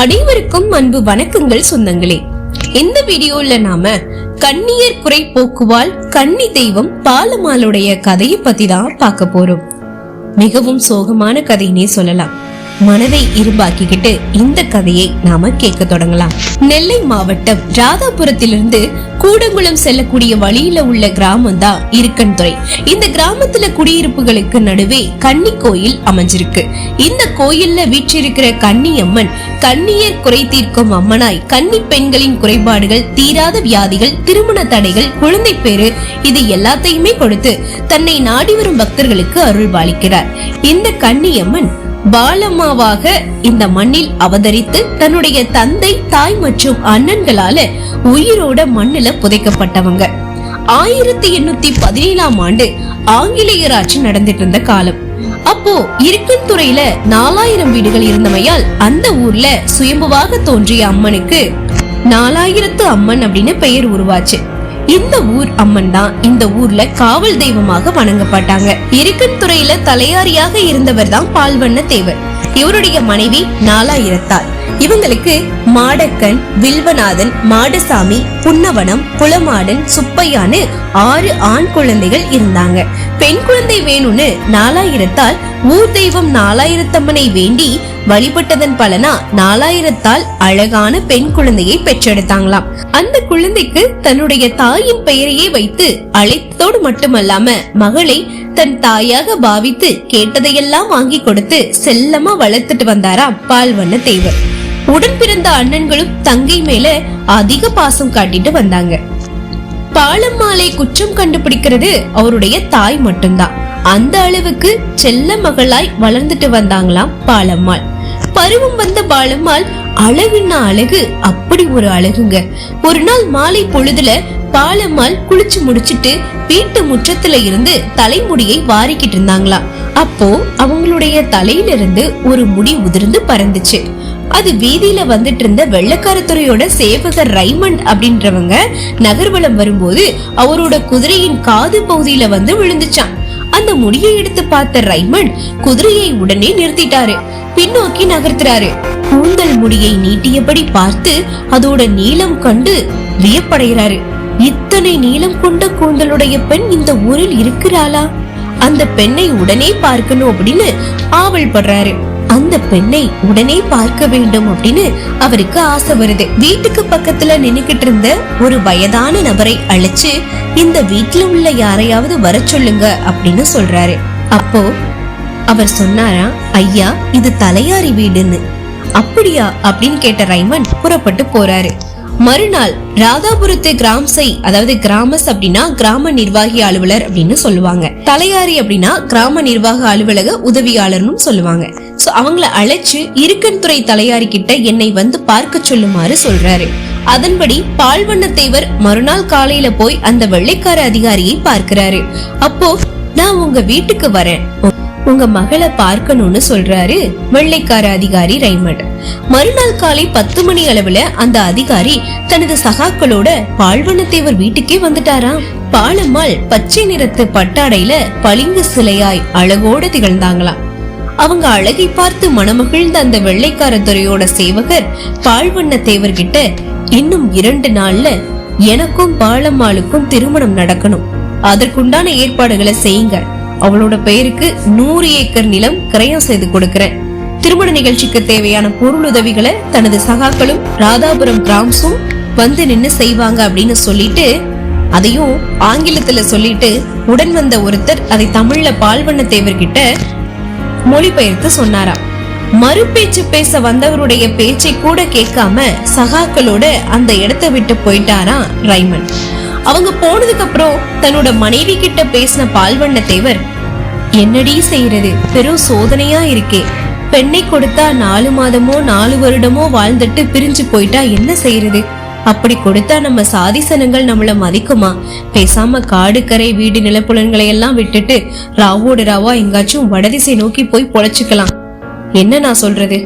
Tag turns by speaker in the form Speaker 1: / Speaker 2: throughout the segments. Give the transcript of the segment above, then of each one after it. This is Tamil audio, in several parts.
Speaker 1: அனைவருக்கும் அன்பு வணக்கங்கள் சொந்தங்களே. இந்த வீடியோல நாம கண்ணியர் குறை போக்குவால் கன்னி தெய்வம் பாலமாளுடைய கதையை பத்தி தான் பார்க்க போறோம். மிகவும் சோகமான கதைன்னே சொல்லலாம். மனதை இரும்பாக்கிக்கிட்டு இந்த கதையை நாம கேட்க தொடங்கலாம். நெல்லை மாவட்டம் ராதாபுரத்திலிருந்து கூடங்குளம் செல்லக்கூடிய வழியில உள்ள கிராமம் தான் இருக்கன்துறை இந்த கிராமத்துல குடியிருப்புகளுக்கு நடுவே கன்னி கோயில் அமைஞ்சிருக்கு. இந்த கோயில்ல வீற்றிருக்கிற கன்னியம்மன் கன்னியர் குறை தீர்க்கும் அம்மனாய் கன்னி பெண்களின் குறைபாடுகள் தீராத வியாதிகள் திருமண தடைகள் குழந்தை பேரு இது எல்லாத்தையுமே கொடுத்து தன்னை நாடி வரும் பக்தர்களுக்கு அருள் பாலிக்கிறார். இந்த கன்னியம்மன் பாலம்மாவாக இந்த மண்ணில் அவதரித்து தன்னுடைய தந்தை தாய் மற்றும் அண்ணன்களால உயிரோட மண்ணுல புதைக்கப்பட்டவங்க. ஆயிரத்தி எண்ணூத்தி பதினேழாம் ஆண்டு ஆங்கிலேயர் ஆட்சி நடந்துட்டு இருந்த காலம். அப்போ இருக்கும் துறையில நாலாயிரம் வீடுகள் இருந்தமையால் அந்த ஊர்ல சுயம்புவாக தோன்றிய அம்மனுக்கு நாலாயிரத்து அம்மன் அப்படின்னு பெயர் உருவாச்சு. இந்த ஊர் அம்மன் தான். இந்த ஊர்ல காவல் தெய்வமாக வணங்கப்பட்டாங்க. இருக்கன் துறையில தலையாரியாக இருந்தவர் தான் பால்வண்ண தேவர். இவருடைய மனைவி நாலாயிரத்தார். இவங்களுக்கு மாடக்கன் வில்வநாதன் மாடசாமி புன்னவனம் குளமாடன் சுப்பையான்னு ஆறு ஆண் குழந்தைகள் இருந்தாங்க. பெண் குழந்தை வேணும்னு நாலாயிரத்தால் ஊர் தெய்வம் நாலாயிரத்தம்மனை வேண்டி வழிபட்டதன் பலனா நாலாயிரத்தால் அழகான பெண் குழந்தையை பெற்றெடுத்தாங்களாம். அந்த குழந்தைக்கு தன்னுடைய தாயின் பெயரையே வைத்து அழைத்ததோடு மட்டுமல்லாம மகளை தன் தாயாக பாவித்து கேட்டதையெல்லாம் வாங்கி கொடுத்து செல்லமா வளர்த்துட்டு வந்தாராம் பால்வண்ண தேவர். உடன் பிறந்த அண்ணன்களும் தங்கை மேல அதிக பாசம் காட்டிட்டு வந்தாங்க. பாலம்மாளை குற்றம் கண்டுபிடிக்கிறது அவருடைய தாய் மட்டும்தான். அந்த அளவுக்கு செல்ல மகளாய் வளர்ந்துட்டு வந்தாங்களாம் பாலம்மாள். பருவம் வந்த பாலம்மாள் அழகுன்னா அழகு அப்படி ஒரு அழகுங்க. ஒரு நாள் மாலை பொழுதுல பாலம்மாள் குளிச்சு முடிச்சிட்டு வீட்டு முற்றத்துல இருந்து தலைமுடியை வாரிக்கிட்டு இருந்தாங்களாம் அப்போ அவங்களுடைய தலையிலிருந்து ஒரு முடி உதிர்ந்து பறந்துச்சு. அது வீதியில வந்துட்டு இருந்த வெள்ளக்காரத்துறையோட சேவகர் ரைமண்ட் அப்படின்றவங்க நகர்வலம் வரும்போது அவரோட குதிரையின் காது பகுதியில வந்து விழுந்துச்சான் அந்த முடியை எடுத்து பார்த்த ரைமண்ட் குதிரையை உடனே நிறுத்திட்டாரு. பின்னோக்கி நகர்த்துறாரு. கூந்தல் முடியை நீட்டியபடி பார்த்து அதோட நீளம் கண்டு வியப்படைகிறாரு. இத்தனை நீளம் கொண்ட கூந்தலுடைய பெண் இந்த ஊரில் இருக்கிறாளா? அந்த பெண்ணை உடனே பார்க்கணும் அப்படின்னு ஆவல் படுறாரு. அந்த பெண்ணை உடனே பார்க்க வேண்டும் அப்படின்னு அவருக்கு ஆசை வருது. வீட்டுக்கு பக்கத்துல நின்னுகிட்டு இருந்த ஒரு வயதான நபரை அழைச்சு இந்த வீட்டுல உள்ள யாரையாவது வர சொல்லுங்க அப்படின்னு சொல்றாரு. அப்போ அவர் சொன்னாரா ஐயா இது தலையாரி வீடுன்னு. அப்படியா? அப்படின்னு கேட்ட ரைமன் புறப்பட்டு போறாரு. மறுநாள் ராதாபுரத்து கிராம்சை அதாவது கிராமஸ் அப்படின்னா கிராம நிர்வாகி அலுவலர் அப்படின்னு சொல்லுவாங்க. தலையாரி அப்படின்னா கிராம நிர்வாக அலுவலக உதவியாளர்னு சொல்லுவாங்க. சோ அவங்கள அழைச்சு இருக்கன்துறை தலையாரி கிட்ட என்னை வந்து பார்க்க சொல்லுமாறு சொல்றாரு. அதன்படி பால்வண்ணத்தேவர் மறுநாள் காலையில போய் அந்த வெள்ளைக்கார அதிகாரியை பார்க்கிறாரு. அப்போ நான் உங்க வீட்டுக்கு வரேன். உங்க மகளை பார்க்கணும்னு சொல்றாரு வெள்ளைக்கார அதிகாரி ரைமண்ட் மறுநாள் காலை பத்து மணி அளவுல அந்த அதிகாரி தனது சகாக்களோட பால்வண்ணத்தேவர் வீட்டுக்கே வந்துட்டாராம். பாலம்மாள் பச்சை நிறத்து பட்டாடையில பளிங்கு சிலையாய் அழகோட திகழ்ந்தாங்களாம். அவங்க அழகை பார்த்து மணமகிழ்ந்த அந்த வெள்ளைக்கார துறையோட சேவகர் பால்வண்ண தேவர்கிட்ட இன்னும் இரண்டு நாள்ல எனக்கும் பாலம்மாளுக்கும் திருமணம் நடக்கணும். அதற்குண்டான ஏற்பாடுகளை செய்யுங்க. அவளோட பெயருக்கு நூறு ஏக்கர் நிலம் கிரயம் செய்து கொடுக்கிறேன். திருமண நிகழ்ச்சிக்கு தேவையான பொருளுதவிகளை தனது சகாக்களும் ராதாபுரம் கிராம்ஸும் வந்து நின்று செய்வாங்க அப்படின்னு சொல்லிட்டு அதையும் ஆங்கிலத்துல சொல்லிட்டு உடன் வந்த ஒருத்தர் அதை தமிழ்ல பால்வண்ண தேவர்கிட்ட மொழிபெயர்த்து சொன்னாராம். மறுபேச்சு பேச வந்தவருடைய பேச்சை கூட கேட்காம சகாக்களோட அந்த இடத்தை விட்டு போயிட்டாராம் ரைமன். அவங்க போனதுக்கு அப்புறம் தன்னோட மனைவி கிட்ட பேசின பால்வண்ண தேவர் என்னடி செய்யறது பெரும் சோதனையா இருக்கே. பெண்ணை கொடுத்தா நாலு மாதமோ நாலு வருடமோ வாழ்ந்துட்டு பிரிஞ்சு போயிட்டா என்ன செய்யறது அப்படி கொடுத்தா நம்ம சாதிசனங்கள் நம்மள மதிக்குமா? பேசாம காடு கரை வீடு நிலப்புலன்களை எல்லாம் விட்டுட்டு ராவோடு ராவா எங்காச்சும் வடதிசை நோக்கி போய் பொழைச்சுக்கலாம். என்ன நான் சொல்றது?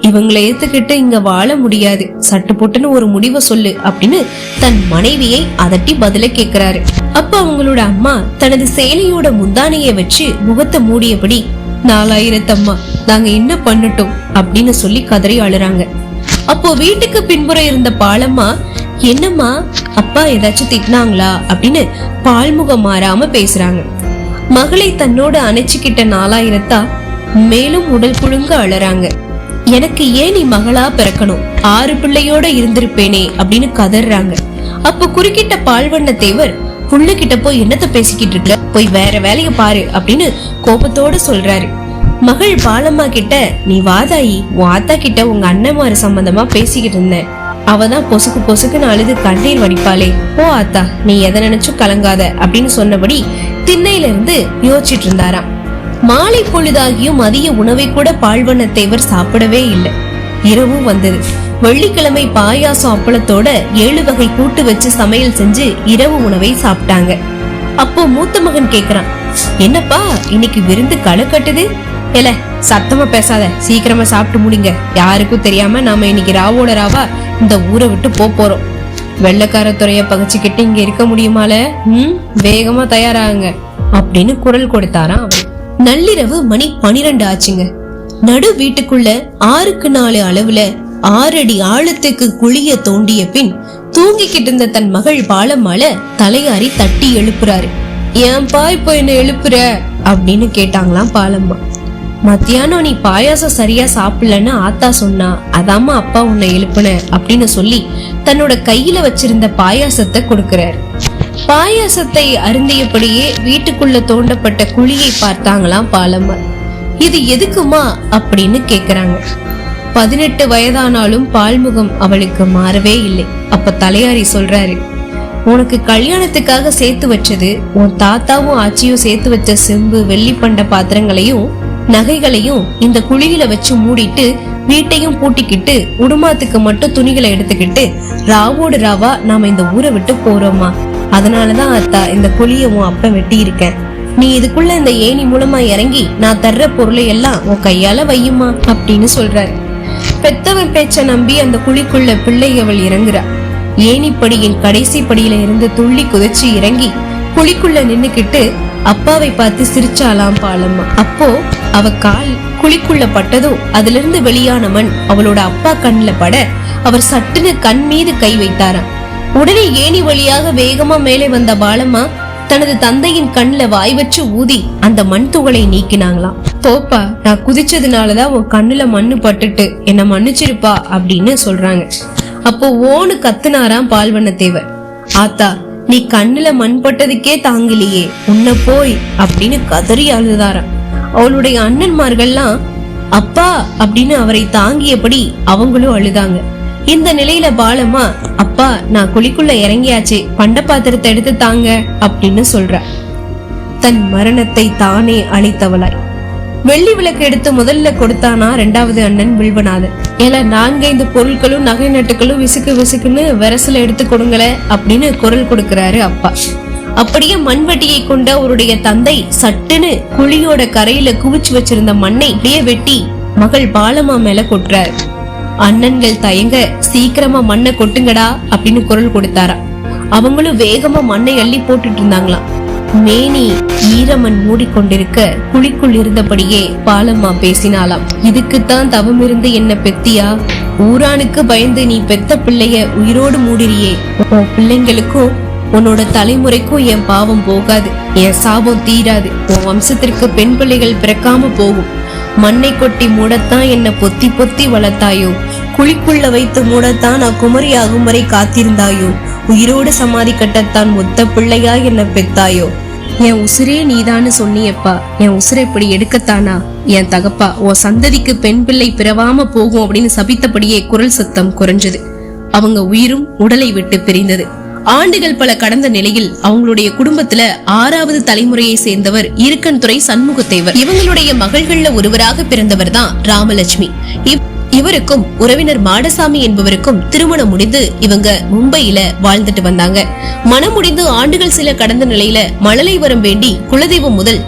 Speaker 1: இவங்களை ஏத்துக்கிட்டு இங்க வாழ முடியாது. சட்டு போட்டுன்னு ஒரு முடிவை சொல்லு அப்படின்னு தன் மனைவியை அதட்டி பதில கேக்குறாரு. அப்ப அவங்களோட அம்மா தனது சேலையோட முந்தானைய வச்சு முகத்தை மூடியபடி நாலாயிரத்தம்மா நாங்க என்ன பண்ணட்டும்? அப்படின்னு சொல்லி கதறி அழுறாங்க. அப்போ வீட்டுக்கு பின்புறம் இருந்த பாலம்மா என்னம்மா அப்பா ஏதாச்சும் திட்டினாங்களா? அப்படின்னு பால்முகம் மாறாம பேசுறாங்க. மகளை தன்னோட அணைச்சுக்கிட்ட நாலாயிரத்தா மேலும் உடல் புழுங்க அழறாங்க. எனக்கு ஏன் நீ மகளா பிறக்கணும்? ஆறு பிள்ளையோட இருந்திருப்பேனே அப்படின்னு கதறாங்க. அப்ப குறுக்கிட்ட பால்வண்ண தேவர் புள்ள கிட்ட போய் என்னத்த பேசிக்கிட்டு இருக்க? போய் வேற வேலைய பாரு அப்படின்னு கோபத்தோட சொல்றாரு. மகள் பாலம்மா கிட்ட நீ வாதாயி உன் ஆத்தா கிட்ட உங்க அண்ணன்மாரு சம்பந்தமா பேசிக்கிட்டு இருந்தேன். அவதான் பொசுக்கு பொசுக்குன்னு அழுது கண்ணீர் வடிப்பாளே. ஓ ஆத்தா நீ எதை நினைச்சும் கலங்காத அப்படின்னு சொன்னபடி திண்ணையில இருந்து யோசிச்சிட்டு இருந்தாராம். மாலை பொழுதாகியும் மதிய உணவை கூட பால்வண்ண தேவர் சாப்பிடவே இல்லை. இரவும் வந்தது. வெள்ளிக்கிழமை பாயாசம் அப்பளத்தோட ஏழு வகை கூட்டு வச்சு சமையல் செஞ்சு இரவு உணவை சாப்பிட்டாங்க. அப்போ மூத்த மகன் கேக்குறான் என்னப்பா இன்னைக்கு விருந்து களை கட்டுது? இல்ல சத்தமா பேசாத. சீக்கிரமா சாப்பிட்டு முடிங்க. யாருக்கும் தெரியாம நாம இன்னைக்கு ராவோட ராவா இந்த ஊரை விட்டு போ போறோம். வெள்ளக்கார துறைய பகச்சுக்கிட்டு இங்க இருக்க முடியுமால? ம் வேகமா தயாராகுங்க அப்படின்னு குரல் கொடுத்தாராம் அவர் நள்ளிரவு மணி பனிரெண்டு ஆச்சுங்க. நடு வீட்டுக்குள்ள ஆறுக்கு நாலு அளவுல ஆறடி ஆழத்துக்கு குழிய தோண்டிய பின் தூங்கிக்கிட்டு இருந்த தன் மகள் பாலம்மால தலையாரி தட்டி எழுப்புறாரு. ஏன்பா இப்போ என்ன எழுப்புற? அப்படின்னு கேட்டாங்களாம் பாலம்மா. மத்தியானம் நீ பாயாசம் சரியா சாப்பிடலன்னு ஆத்தா சொன்னா அதாம்மா அப்பா உன்னை எழுப்புன அப்படின்னு சொல்லி தன்னோட கையில வச்சிருந்த பாயாசத்தை கொடுக்கிறாரு. பாயாசத்தை அருந்தியபடியே வீட்டுக்குள்ள தோண்டப்பட்ட குழியை பார்த்தாங்களாம் பாலம்மா இது எதுக்குமா அப்படின்னு கேக்குறாங்க. பதினெட்டு வயதானாலும் பால்முகம் அவளுக்கு மாறவே இல்லை. அப்ப தலையாரி சொல்றாரு உனக்கு கல்யாணத்துக்காக சேர்த்து வச்சது உன் தாத்தாவும் ஆச்சியும் சேர்த்து வச்ச செம்பு வெள்ளி பண்ட பாத்திரங்களையும் நகைகளையும் இந்த குழியில வச்சு மூடிட்டு வீட்டையும் பூட்டிக்கிட்டு உடுமாத்துக்கு மட்டும் துணிகளை எடுத்துக்கிட்டு ராவோடு ராவா நாம இந்த ஊரை விட்டு போறோமா? அதனாலதான் அத்தா இந்த குழியை உன் அப்ப வெட்டி இருக்கேன் நீ இதுக்குள்ள இந்த ஏணி மூலமா இறங்கி நான் தர்ற பொருளை எல்லாம் உன் கையால வையுமா? அப்படின்னு சொல்றாரு. பெத்தவன் பேச்ச நம்பி அந்த குழிக்குள்ள பிள்ளை அவள் இறங்குறா. ஏணிப்படியின் கடைசி படியில இருந்து துள்ளி குதிச்சு இறங்கி குழிக்குள்ள நின்னுக்கிட்டு அப்பாவை பார்த்து சிரிச்சாலாம் பாலம்மா. அப்போ அவ கால் குழிக்குள்ள பட்டதும் அதுல இருந்து வெளியான மண் அவளோட அப்பா கண்ணில் பட அவர் சட்டுன்னு கண் மீது கை வைத்தாராம். உடனே ஏணி வழியாக வேகமா மேலே வந்த பாலம்மா தனது தந்தையின் கண்ணுல வாய் வச்சு ஊதி அந்த மண் துகளை நீக்கினாங்களாம். போப்பா நான் குதிச்சதுனாலதான் உன் கண்ணுல மண்ணு பட்டுட்டு என்ன மன்னிச்சிருப்பா அப்படின்னு சொல்றாங்க. அப்போ ஓன்னு கத்துனாராம் பால்வண்ணத்தேவர் ஆத்தா நீ கண்ணுல மண் பட்டதுக்கே தாங்கலையே உன்ன போய் அப்படின்னு கதறி அழுதாராம். அவளுடைய அண்ணன்மார்கள்லாம் அப்பா அப்படின்னு அவரை தாங்கியபடி அவங்களும் அழுதாங்க. இந்த நிலையில பாலம்மா அப்பா நான் குழிக்குள்ள இறங்கியாச்சு. பண்ட பாத்திரத்தை எடுத்து தாங்க அப்படின்னு சொல்ற. தன் மரணத்தை தானே அழைத்தவளாய். வெள்ளி விளக்கு எடுத்து முதல்ல கொடுத்தானா ரெண்டாவது அண்ணன் வில்வநாதன். ஏல நான்கைந்து பொருட்களும் நகை நட்டுகளும் விசுக்கு விசுக்குன்னு விரசல எடுத்து கொடுங்கள அப்படின்னு குரல் கொடுக்கிறாரு அப்பா. அப்படியே மண்வெட்டியை கொண்ட அவருடைய தந்தை சட்டுன்னு குழியோட கரையில குவிச்சு வச்சிருந்த மண்ணை இப்படியே வெட்டி மகள் பாலமா மேல கொட்டுறாரு. அண்ணன்கள் தயங்க சீக்கிரமா மண்ணை கொட்டுங்கடா அப்படின்னு குரல் கொடுத்தாராம் அவங்களும் வேகமா மண்ணை அள்ளி போட்டுட்டு இருந்தாங்களாம். மேனி ஈரமன் மூடிக்கொண்டிருக்க குழிக்குள் இருந்தபடியே பாலம்மா பேசினாளாம். இதுக்குத்தான் தவம் இருந்து என்ன பெத்தியா? ஊரானுக்கு பயந்து நீ பெத்த பிள்ளைய உயிரோடு மூடிறியே. உன் பிள்ளைங்களுக்கும் உன்னோட தலைமுறைக்கும் என் பாவம் போகாது. என் சாபம் தீராது. உன் வம்சத்திற்கு பெண் பிள்ளைகள் பிறக்காம போகும். மண்ணை கொட்டி மூடத்தான் என்ன பொத்தி பொத்தி வளர்த்தாயோ? குழிக்குள்ள வைத்து மூடத்தான் நான் குமரி ஆகும் வரை காத்திருந்தாயோ? உயிரோடு சமாதி கட்டத்தான் மொத்த பிள்ளையா என்ன பெத்தாயோ? என் உசுரே நீதான்னு சொன்னியப்பா. என் உசுரை இப்படி எடுக்கத்தானா? என் தகப்பா உன் சந்ததிக்கு பெண் பிள்ளை பிறவாம போகும் அப்படின்னு சபித்தபடியே குரல் சத்தம் குறைஞ்சது. அவங்க உயிரும் உடலை விட்டு பிரிந்தது. ஆண்டுகள் பல கடந்த நிலையில் அவங்களுடைய குடும்பத்துல ஆறாவது தலைமுறையை சேர்ந்தவர் இருக்கன்துறை சண்முகத்தேவர். இவங்களுடைய மகள்கள்ல ஒருவராக பிறந்தவர் தான் ராமலட்சுமி. இவருக்கும் உறவினர் மாடசாமி என்பவருக்கும் திருமணம் முடிந்து இவங்க மும்பையில வாழ்ந்துட்டு வந்தாங்க. மனம் முடிந்து ஆண்டுகள் சில கடந்த நிலையில மழலை வரம் வேண்டி குலதெய்வம் முதல்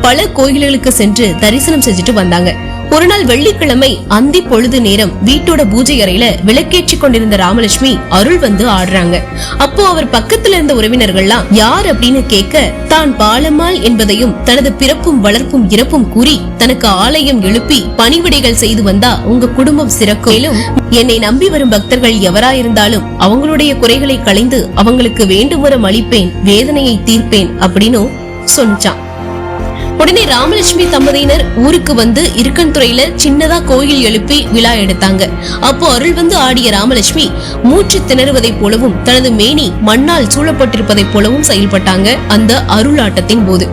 Speaker 1: பல கோயில்களுக்கு சென்று தரிசனம் செஞ்சுட்டு வந்தாங்க. ஒரு நாள் வெள்ளிக்கிழமை அந்தி பொழுது நேரம் வீட்டோட பூஜை அறையில விளக்கேற்றி கொண்டிருந்த ராமலட்சுமி அருள் வந்து ஆடுறாங்க. அப்போ அவர் பக்கத்துல இருந்த உறவினர்கள்லாம் யார் அப்படின்னு கேட்க தான் பாலம்மாள் என்பதையும் தனது பிறப்பும் வளர்ப்பும் இறப்பும் கூறி தனக்கு ஆலயம் எழுப்பி பணிவிடைகள் செய்து வந்தா உங்க குடும்பம் சிறக்கும். என்னை நம்பி வரும் பக்தர்கள் எவராயிருந்தாலும் அவங்களுடைய குறைகளை களைந்து அவங்களுக்கு வேண்டும் வரம் அளிப்பேன் வேதனையை தீர்ப்பேன் அப்படின்னு சொன்னான் உடனே ராமலட்சுமி தம்பதியினர் ஊருக்கு வந்து இருக்கன்துறையில சின்னதா கோயில் எழுப்பி விழா எடுத்தாங்க. அப்போ அருள் வந்து ஆடிய ராமலட்சுமி மூச்சு திணறுவதைப் போலவும் தனது மேனி மண்ணால் சூழப்பட்டிருப்பதைப் போலவும் செயல்பட்டாங்க அந்த அருளாட்டத்தின் போது.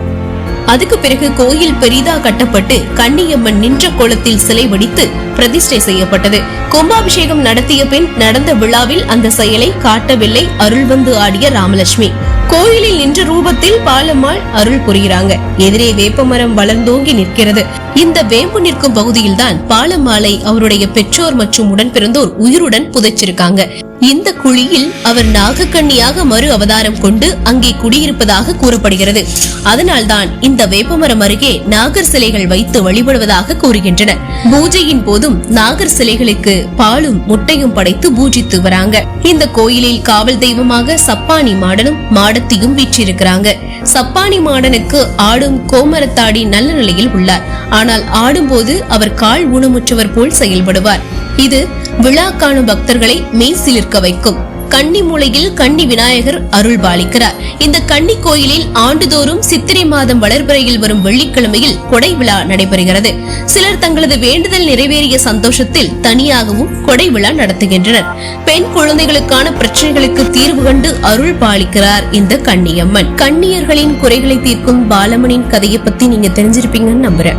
Speaker 1: அதுக்கு பிறகு கோயில் பெரிதா கட்டப்பட்டு கன்னியம்மன் நின்ற கோலத்தில் சிலை வடித்து பிரதிஷ்டை செய்யப்பட்டது. கும்பாபிஷேகம் நடத்திய பின் நடந்த விழாவில் அந்த செயலை காட்டவில்லை அருள் வந்து ஆடிய ராமலட்சுமி. கோயிலில் நின்ற ரூபத்தில் பாலம்மாள் அருள் புரிகிறாங்க. எதிரே வேப்பமரம் வளர்ந்தோங்கி நிற்கிறது. இந்த வேம்பு நிற்கும் பகுதியில் தான் பாலம்மாளை அவருடைய பெற்றோர் மற்றும் உடன் பிறந்தோர் உயிருடன் புதைச்சிருக்காங்க. இந்த குழியில் அவர் நாகக்கண்ணியாக மறு அவதாரம் கொண்டு அங்கே குடியிருப்பதாக கூறப்படுகிறது. அதனால்தான் இந்த வேப்பமரம் அருகே நாகர் சிலைகள் வைத்து வழிபடுவதாக கூறுகின்றனர் பூஜையின் போதும் நாகர் சிலைகளுக்கு பாலும் முட்டையும் படைத்து பூஜித்து வராங்க. இந்த கோயிலில் காவல் தெய்வமாக சப்பானி மாடனும் மாடத்தியும் வீற்றிருக்கிறாங்க. சப்பானி மாடனுக்கு ஆடும் கோமரத்தாடி நல்ல நிலையில் உள்ளார். ஆனால் ஆடும்போது அவர் கால் ஊனமுற்றவர் போல் செயல்படுவார். இது விழா காணும் பக்தர்களை மெய் சிலிர்க்க வைக்கும். கன்னி மூலையில் கன்னி விநாயகர் அருள் பாலிக்கிறார். இந்த கன்னி கோயிலில் ஆண்டுதோறும் சித்திரை மாதம் வளர்பிறையில் வரும் வெள்ளிக்கிழமையில் கொடை விழா நடைபெறுகிறது. சிலர் தங்களது வேண்டுதல் நிறைவேறிய சந்தோஷத்தில் தனியாகவும் கொடை விழா நடத்துகின்றனர். பெண் குழந்தைகளுக்கான பிரச்சனைகளுக்கு தீர்வு கண்டு அருள் பாலிக்கிறார் இந்த கன்னியம்மன். கன்னியர்களின் குறைகளை தீர்க்கும் பாலமனின் கதையை பத்தி நீங்க தெரிஞ்சிருப்பீங்கன்னு நம்புறேன்.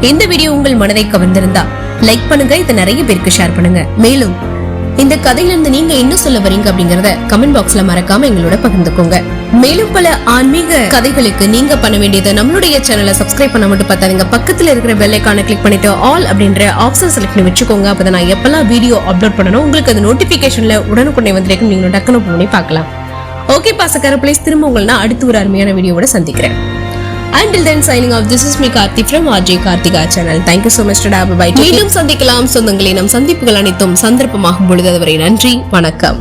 Speaker 1: இந்த வீடியோ உங்கள் மனதை கவர்ந்திருந்தா லைக் பண்ணுங்க இதை நிறைய பேருக்கு ஷேர் பண்ணுங்க. மேலும் இந்த கதையில இருந்து நீங்க என்ன சொல்ல வரீங்க அப்படிங்கறத கமெண்ட் பாக்ஸ்ல மறக்காம எங்களோட பகிர்ந்துக்கோங்க. மேலும் பல ஆன்மீக கதைகளுக்கு நீங்க பண்ண வேண்டியது நம்மளுடைய சேனலை சப்ஸ்கிரைப் பண்ண மட்டும் பார்த்தாதீங்க. பக்கத்துல இருக்கிற பெல் ஐக்கான கிளிக் பண்ணிட்டு ஆல் அப்படின்ற ஆப்ஷன் செலக்ட் பண்ணி வச்சுக்கோங்க. அப்பதான் நான் எப்பெல்லாம் வீடியோ அப்லோட் பண்ணணும் உங்களுக்கு அது நோட்டிபிகேஷன்ல உடனுக்குடனே வந்திருக்கும். நீங்க டக்குனு பண்ணி பார்க்கலாம். ஓகே பாசக்கார பிளேஸ் திரும்ப உங்களை நான் அடுத்து ஒரு அருமையான வீடியோவோட சந்திக்கிறேன். Until then, signing off. This is me Karthi from RJ Karthika channel. Thank you so much. Tada, bye bye. மீண்டும் சந்திக்கலாம் சொந்தங்களே நம் சந்திப்புகள் அனைத்தும் சந்தர்ப்பமாகும் பொழுது அதுவரை நன்றி வணக்கம்